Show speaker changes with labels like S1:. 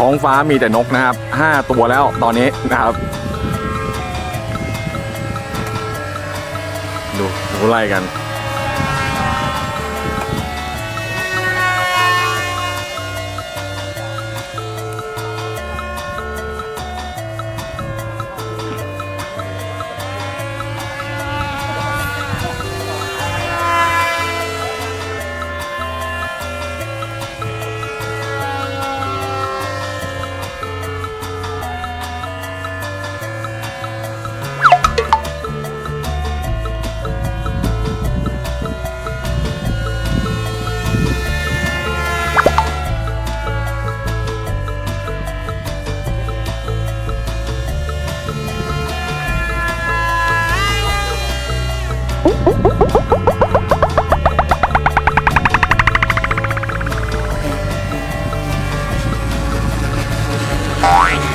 S1: ท้องฟ้ามีแต่นกนะครับห้าตัวแล้วตอนนี้นะครับ ดูดูไล่กัน Boing!